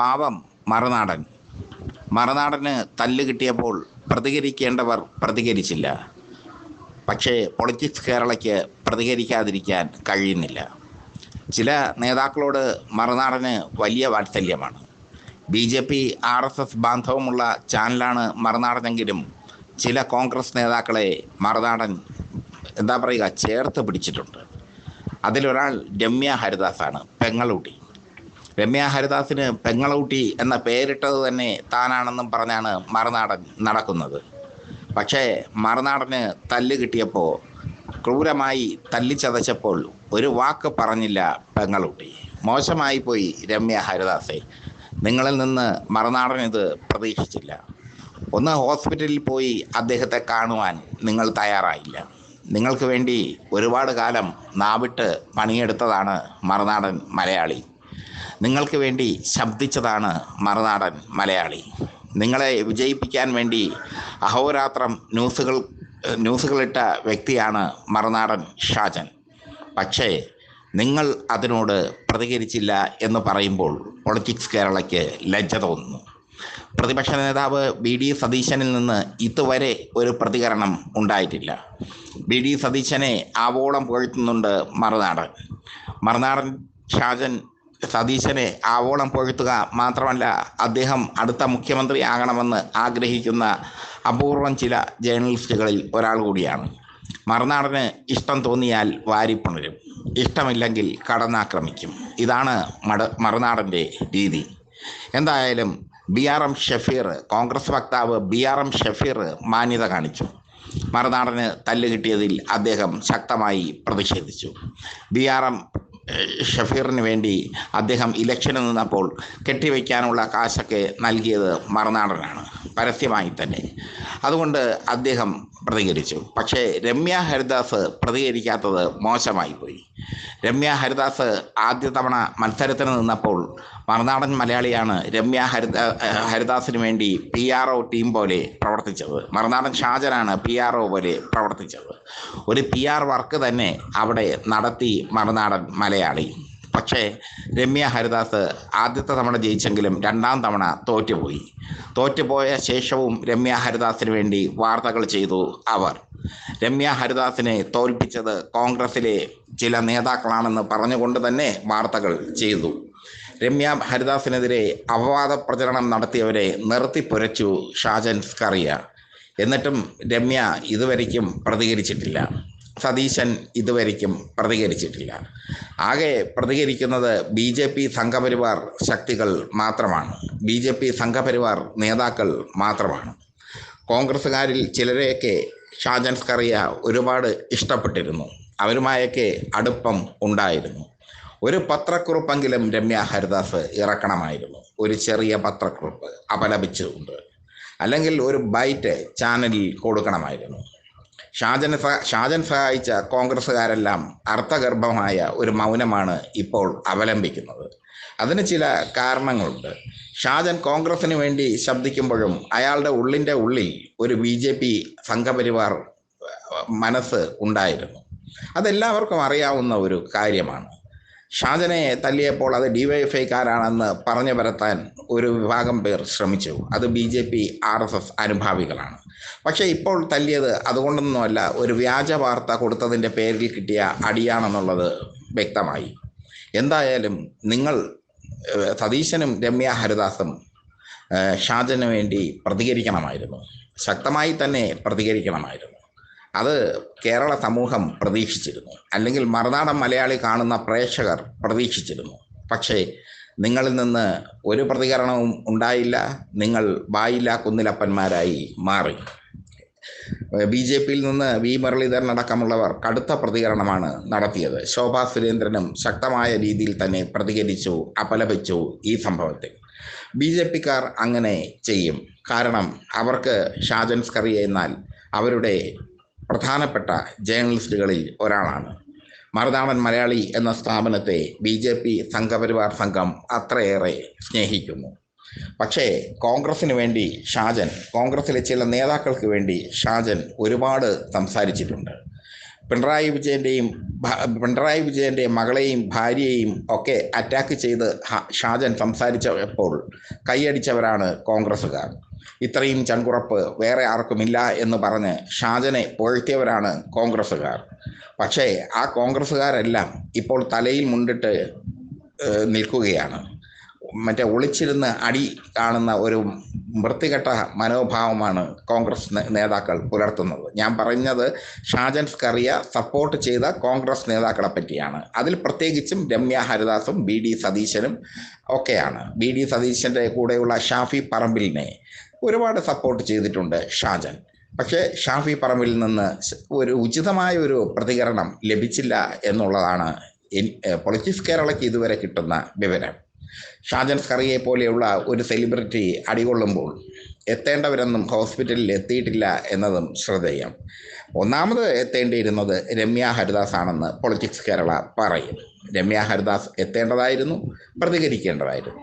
പാവം മറുനാടൻ. മറുനാടന് തല്ല് കിട്ടിയപ്പോൾ പ്രതികരിക്കേണ്ടവർ പ്രതികരിച്ചില്ല. പക്ഷേ പൊളിറ്റിക്സ് കേരളയ്ക്ക് പ്രതികരിക്കാതിരിക്കാൻ കഴിയുന്നില്ല. ചില നേതാക്കളോട് മറുനാടന് വലിയ വാത്സല്യമാണ്. B J P R S S ബാന്ധവമുള്ള ചാനലാണ് മറുനാടനെങ്കിലും ചില കോൺഗ്രസ് നേതാക്കളെ മറുനാടൻ എന്താ പറയുക ചേർത്ത് പിടിച്ചിട്ടുണ്ട്. അതിലൊരാൾ രമ്യ ഹരിദാസാണ് പെങ്ങളൂട്ടി രമ്യ ഹരിദാസിന് പെങ്ങളൂട്ടി എന്ന പേരിട്ടത് തന്നെ താനാണെന്നും പറഞ്ഞാണ് മറുനാടൻ നടക്കുന്നത്. പക്ഷേ മറുനാടന് തല്ല് കിട്ടിയപ്പോൾ ക്രൂരമായി തല്ലിച്ചതച്ചപ്പോൾ ഒരു വാക്ക് പറഞ്ഞില്ല പെങ്ങളൂട്ടി. മോശമായി പോയി രമ്യ ഹരിദാസെ. നിങ്ങളിൽ നിന്ന് മറുനാടൻ ഇത് പ്രതീക്ഷിച്ചില്ല. ഒന്ന് ഹോസ്പിറ്റലിൽ പോയി അദ്ദേഹത്തെ കാണുവാൻ നിങ്ങൾ തയ്യാറായില്ല. നിങ്ങൾക്ക് വേണ്ടി ഒരുപാട് കാലം നാവിട്ട് പണിയെടുത്തതാണ് മറുനാടൻ മലയാളി. നിങ്ങൾക്ക് വേണ്ടി ശബ്ദിച്ചതാണ് മറുനാടൻ മലയാളി. നിങ്ങളെ വിജയിപ്പിക്കാൻ വേണ്ടി അഹോരാത്രം ന്യൂസുകൾ ന്യൂസുകളിട്ട വ്യക്തിയാണ് മറുനാടൻ ഷാജൻ. പക്ഷേ നിങ്ങൾ അതിനോട് പ്രതികരിച്ചില്ല എന്ന് പറയുമ്പോൾ പൊളിറ്റിക്സ് കേരളയ്ക്ക് ലജ്ജ തോന്നുന്നു. പ്രതിപക്ഷ നേതാവ് ബി ഡി. സതീശനിൽ നിന്ന് ഇതുവരെ ഒരു പ്രതികരണം ഉണ്ടായിട്ടില്ല. V D. സതീശനെ ആവോളം പുകഴ്ത്തുന്നുണ്ട് മറുനാടൻ. മറുനാടൻ ഷാജൻ സതീശനെ ആവോളം പുകഴ്ത്തുക മാത്രമല്ല അദ്ദേഹം അടുത്ത മുഖ്യമന്ത്രി ആകണമെന്ന് ആഗ്രഹിക്കുന്ന അപൂർവം ചില ജേർണലിസ്റ്റുകളിൽ ഒരാൾ കൂടിയാണ്. മറുനാടന് ഇഷ്ടം തോന്നിയാൽ വാരിപ്പുണരും ഇഷ്ടമില്ലെങ്കിൽ കടന്നാക്രമിക്കും. ഇതാണ് മട മറുനാടന്റെ രീതി. എന്തായാലും B R M Shafeer Congress വക്താവ് ബി ആർ എം ഷഫീർ മാന്യത കാണിച്ചു. മറുനാടന് തല്ല് കിട്ടിയതിൽ അദ്ദേഹം ശക്തമായി പ്രതിഷേധിച്ചു. ബി ആർ എം ഷഫീറിന് വേണ്ടി അദ്ദേഹം ഇലക്ഷന് നിന്നപ്പോൾ കെട്ടിവയ്ക്കാനുള്ള കാശൊക്കെ നൽകിയത് മറുനാടനാണ്. പരസ്യമായി തന്നെ. അതുകൊണ്ട് അദ്ദേഹം പ്രതികരിച്ചു. പക്ഷേ രമ്യ ഹരിദാസ് പ്രതികരിക്കാത്തത് മോശമായി പോയി. രമ്യ ഹരിദാസ് ആദ്യ തവണ മത്സരത്തിന് നിന്നപ്പോൾ മറുനാടൻ മലയാളിയാണ് രമ്യ ഹരിത ഹരിദാസിന് വേണ്ടി പി ആർ ഒ ടീം പോലെ പ്രവർത്തിച്ചത്. മറുനാടൻ ഷാജനാണ് പി ആർ ഒ പോലെ പ്രവർത്തിച്ചത്. ഒരു പി ആർ വർക്ക് തന്നെ അവിടെ നടത്തി മറുനാടൻ മലയാളി. പക്ഷേ രമ്യ ഹരിദാസ് ആദ്യത്തെ തവണ ജയിച്ചെങ്കിലും രണ്ടാം തവണ തോറ്റുപോയി. തോറ്റുപോയ ശേഷവും രമ്യ ഹരിദാസിന് വേണ്ടി വാർത്തകൾ ചെയ്തു അവർ. രമ്യ ഹരിദാസിനെ തോൽപ്പിച്ചത് കോൺഗ്രസിലെ ചില നേതാക്കളാണെന്ന് പറഞ്ഞുകൊണ്ട് തന്നെ വാർത്തകൾ ചെയ്തു. രമ്യ ഹരിദാസിനെതിരെ അപവാദ പ്രചരണം നടത്തിയവരെ നിർത്തി പുരച്ചു ഷാജൻ സ്കറിയ. എന്നിട്ടും രമ്യ ഇതുവരയ്ക്കും പ്രതികരിച്ചിട്ടില്ല. സതീശൻ ഇതുവരയ്ക്കും പ്രതികരിച്ചിട്ടില്ല. ആകെ പ്രതികരിക്കുന്നത് ബി ജെ പി സംഘപരിവാർ ശക്തികൾ മാത്രമാണ്. ബി ജെ പി സംഘപരിവാർ നേതാക്കൾ മാത്രമാണ്. കോൺഗ്രസ്സുകാരിൽ ചിലരെയൊക്കെ ഷാജൻ സ്കറിയ ഒരുപാട് ഇഷ്ടപ്പെട്ടിരുന്നു. അവരുമായൊക്കെ അടുപ്പം ഉണ്ടായിരുന്നു. ഒരു പത്രക്കുറിപ്പെങ്കിലും രമ്യ ഹരിദാസ് ഇറക്കണമായിരുന്നു. ഒരു ചെറിയ പത്രക്കുറിപ്പ് അപലപിച്ചുകൊണ്ട് അല്ലെങ്കിൽ ഒരു ബൈറ്റ് ചാനലിൽ കൊടുക്കണമായിരുന്നു. ഷാജൻ ഷാജൻ സഹായിച്ച കോൺഗ്രസ്സുകാരെല്ലാം അർത്ഥഗർഭമായ ഒരു മൗനമാണ് ഇപ്പോൾ അവലംബിക്കുന്നത്. അതിന് ചില കാരണങ്ങളുണ്ട്. ഷാജൻ കോൺഗ്രസിന് വേണ്ടി ശബ്ദിക്കുമ്പോഴും അയാളുടെ ഉള്ളിന്റെ ഉള്ളിൽ ഒരു ബി ജെ പി സംഘപരിവാർ മനസ്സ് ഉണ്ടായിരുന്നു. അതെല്ലാവർക്കും അറിയാവുന്ന ഒരു കാര്യമാണ്. ഷാജനെ തല്ലിയപ്പോൾ അത് ഡിവൈഎഫ്ഐക്കാരാണെന്ന് പറഞ്ഞു പരത്താൻ ഒരു വിഭാഗം പേർ ശ്രമിച്ചു. അത് B J P R S S അനുഭാവികളാണ്. പക്ഷേ ഇപ്പോൾ തല്ലിയത് അതുകൊണ്ടൊന്നുമല്ല ഒരു വ്യാജ വാർത്ത കൊടുത്തതിന്റെ പേരിൽ കിട്ടിയ അടിയാണെന്നുള്ളത് വ്യക്തമായി. എന്തായാലും നിങ്ങൾ സതീശനും രമ്യ ഹരിദാസും ഷാജന് വേണ്ടി പ്രതികരിക്കണമായിരുന്നു. ശക്തമായി തന്നെ പ്രതികരിക്കണമായിരുന്നു. അത് കേരള സമൂഹം പ്രതീക്ഷിച്ചിരുന്നു. അല്ലെങ്കിൽ മറുനാടൻ മലയാളി കാണുന്ന പ്രേക്ഷകർ പ്രതീക്ഷിച്ചിരുന്നു. പക്ഷേ നിങ്ങളിൽ നിന്ന് ഒരു പ്രതികരണവും ഉണ്ടായില്ല. നിങ്ങൾ വായില്ല കുന്നിലപ്പന്മാരായി മാറി. ബി ജെ പിയിൽ നിന്ന് വി. മുരളീധരൻ അടക്കമുള്ളവർ കടുത്ത പ്രതികരണമാണ് നടത്തിയത്. ശോഭാ സുരേന്ദ്രനും ശക്തമായ രീതിയിൽ തന്നെ പ്രതികരിച്ചു അപലപിച്ചു ഈ സംഭവത്തിൽ. ബി ജെ പിക്കാർ അങ്ങനെ ചെയ്യും. കാരണം അവർക്ക് ഷാജൻ സ്കറിയ എന്നാൽ അവരുടെ പ്രധാനപ്പെട്ട ജേർണലിസ്റ്റുകളിൽ ഒരാളാണ്. മറുനാടൻ മലയാളി എന്ന സ്ഥാപനത്തെ ബി ജെ പി സംഘപരിവാർ സംഘം അത്രയേറെ സ്നേഹിക്കുന്നു. പക്ഷേ കോൺഗ്രസിന് വേണ്ടി ഷാജൻ കോൺഗ്രസിലെ ചില നേതാക്കൾക്ക് വേണ്ടി ഷാജൻ ഒരുപാട് സംസാരിച്ചിട്ടുണ്ട്. പിണറായി വിജയന്റെയും പിണറായി വിജയന്റെ മകളെയും ഭാര്യയെയും ഒക്കെ അറ്റാക്ക് ചെയ്ത് ഷാജൻ സംസാരിച്ചപ്പോൾ കൈയടിച്ചവരാണ് കോൺഗ്രസ്സുകാർ. ഇത്രയും ചങ്കുറപ്പ് വേറെ ആർക്കുമില്ല എന്ന് പറഞ്ഞ് ഷാജനെ പുകഴ്ത്തിയവരാണ് കോൺഗ്രസ്സുകാർ. പക്ഷേ ആ കോൺഗ്രസ്സുകാരെല്ലാം ഇപ്പോൾ തലയിൽ മുണ്ടിട്ട് നിൽക്കുകയാണ്. മറ്റേ ഒളിച്ചിരുന്ന് അടി കാണുന്ന ഒരു വൃത്തികെട്ട മനോഭാവമാണ് കോൺഗ്രസ് നേതാക്കൾ പുലർത്തുന്നത്. ഞാൻ പറഞ്ഞത് ഷാജൻ സ്കറിയ സപ്പോർട്ട് ചെയ്ത കോൺഗ്രസ് നേതാക്കളെ പറ്റിയാണ്. അതിൽ പ്രത്യേകിച്ചും രമ്യ ഹരിദാസും ബി ഡി സതീശനും ഒക്കെയാണ്. ബി ഡി സതീശന്റെ കൂടെയുള്ള ഷാഫി പറമ്പിലിനെ ഒരുപാട് സപ്പോർട്ട് ചെയ്തിട്ടുണ്ട് ഷാജൻ. പക്ഷേ ഷാഫി പറമ്പിൽ നിന്ന് ഒരു ഉചിതമായ ഒരു പ്രതികരണം ലഭിച്ചില്ല എന്നുള്ളതാണ് പൊളിറ്റിക്സ് കേരളയ്ക്ക് ഇതുവരെ കിട്ടുന്ന വിവരം. ഷാജൻ സ്കറിയെ പോലെയുള്ള ഒരു സെലിബ്രിറ്റി അടികൊള്ളുമ്പോൾ എത്തേണ്ടവരൊന്നും ഹോസ്പിറ്റലിൽ എത്തിയിട്ടില്ല എന്നതും ശ്രദ്ധേയം. ഒന്നാമത് എത്തേണ്ടിയിരുന്നത് രമ്യ ഹരിദാസ് ആണെന്ന് പൊളിറ്റിക്സ് കേരള പറയും. രമ്യ ഹരിദാസ് എത്തേണ്ടതായിരുന്നു പ്രതികരിക്കേണ്ടതായിരുന്നു.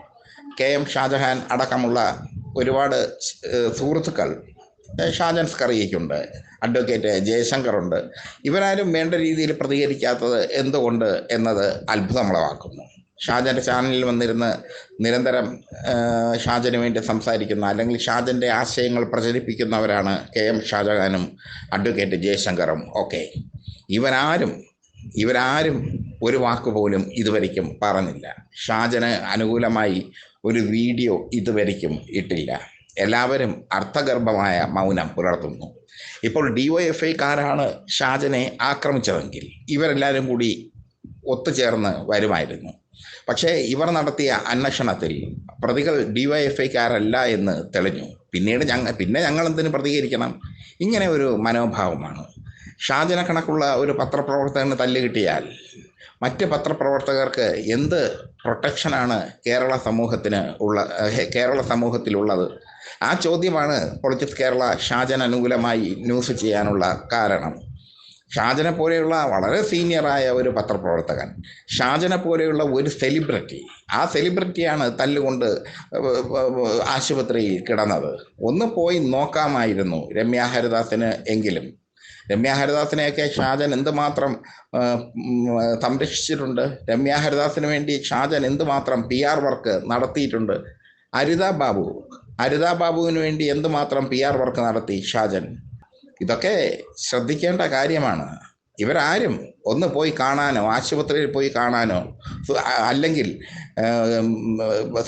കെ എം ഷാജഹാൻ അടക്കമുള്ള ഒരുപാട് സുഹൃത്തുക്കൾ ഷാജൻ സ്കറിയയ്ക്കുണ്ട് അഡ്വക്കേറ്റ് ജയശങ്കറുണ്ട്. ഇവരാരും വേണ്ട രീതിയിൽ പ്രതികരിക്കാത്തത് എന്തുകൊണ്ട് എന്നത് അത്ഭുതമുളവാക്കുന്നു. ഷാജന്റെ ചാനലിൽ വന്നിരുന്ന് നിരന്തരം ഷാജന് വേണ്ടി സംസാരിക്കുന്ന അല്ലെങ്കിൽ ഷാജന്റെ ആശയങ്ങൾ പ്രചരിപ്പിക്കുന്നവരാണ് കെ എം ഷാജഹാനും അഡ്വക്കേറ്റ് ജയശങ്കറും ഒക്കെ. ഇവരാരും ഇവരാരും ഒരു വാക്ക് പോലും ഇതുവരയ്ക്കും പറഞ്ഞില്ല. ഷാജന് അനുകൂലമായി ഒരു വീഡിയോ ഇതുവരെയ്ക്കും ഇട്ടില്ല. എല്ലാവരും അർത്ഥഗർഭമായ മൗനം പുലർത്തുന്നു. ഇപ്പോൾ ഡിവൈഎഫ്ഐക്കാരാണ് ഷാജനെ ആക്രമിച്ചതെങ്കിൽ ഇവരെല്ലാവരും കൂടി ഒത്തുചേർന്ന് വരുമായിരുന്നു. പക്ഷേ ഇവർ നടത്തിയ അന്വേഷണത്തിൽ പ്രതികൾ ഡിവൈഎഫ്ഐക്കാരല്ല എന്ന് തെളിഞ്ഞു. പിന്നീട് ഞങ്ങൾ പിന്നെ ഞങ്ങൾ എന്തിനു പ്രതികരിക്കണം? ഇങ്ങനെ ഒരു മനോഭാവമാണ്. ഷാജന കണക്കുള്ള ഒരു പത്രപ്രവർത്തകന് തല്ല് കിട്ടിയാൽ മറ്റ് പത്രപ്രവർത്തകർക്ക് എന്ത് പ്രൊട്ടക്ഷനാണ് കേരള സമൂഹത്തിന് ഉള്ള കേരള സമൂഹത്തിലുള്ളത്? ആ ചോദ്യമാണ് പൊളിറ്റിക്സ് കേരള ഷാജൻ അനുകൂലമായി ന്യൂസ് ചെയ്യാനുള്ള കാരണം. ഷാജനെ പോലെയുള്ള വളരെ സീനിയറായ ഒരു പത്രപ്രവർത്തകൻ ഷാജനെ പോലെയുള്ള ഒരു സെലിബ്രിറ്റി ആ സെലിബ്രിറ്റിയാണ് തല്ലുകൊണ്ട് ആശുപത്രിയിൽ കിടന്നത്. ഒന്ന് പോയി നോക്കാമായിരുന്നു രമ്യ ഹരിദാസിന് എങ്കിലും. രമ്യ ഹരിദാസിനെയൊക്കെ ഷാജൻ എന്തുമാത്രം സംരക്ഷിച്ചിട്ടുണ്ട്? രമ്യ ഹരിദാസിന് വേണ്ടി ഷാജൻ എന്തുമാത്രം പി ആർ വർക്ക് നടത്തിയിട്ടുണ്ട്? അരിത ബാബു അരിത ബാബുവിന് വേണ്ടി എന്തുമാത്രം പി ആർ വർക്ക് നടത്തി ഷാജൻ? ഇതൊക്കെ ശ്രദ്ധിക്കേണ്ട കാര്യമാണ്. ഇവരാരും ഒന്ന് പോയി കാണാനോ ആശുപത്രിയിൽ പോയി കാണാനോ അല്ലെങ്കിൽ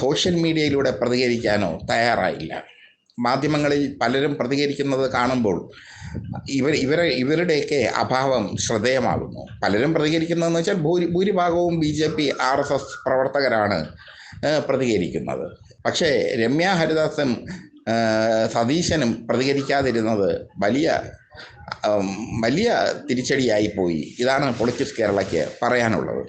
സോഷ്യൽ മീഡിയയിലൂടെ പ്രതികരിക്കാനോ തയ്യാറായില്ല. മാധ്യമങ്ങളിൽ പലരും പ്രതികരിക്കുന്നത് കാണുമ്പോൾ ഇവർ ഇവരെ ഇവരുടെയൊക്കെ അഭാവം ശ്രദ്ധേയമാകുന്നു. പലരും പ്രതികരിക്കുന്നതെന്ന് വെച്ചാൽ ഭൂരി ഭൂരിഭാഗവും B J P R S S പ്രവർത്തകരാണ് പ്രതികരിക്കുന്നത്. പക്ഷേ രമ്യ ഹരിദാസും സതീശനും പ്രതികരിക്കാതിരുന്നത് വലിയ വലിയ തിരിച്ചടിയായിപ്പോയി ഇതാണ് പൊളിറ്റിക്സ് കേരളയ്ക്ക് പറയാനുള്ളത്.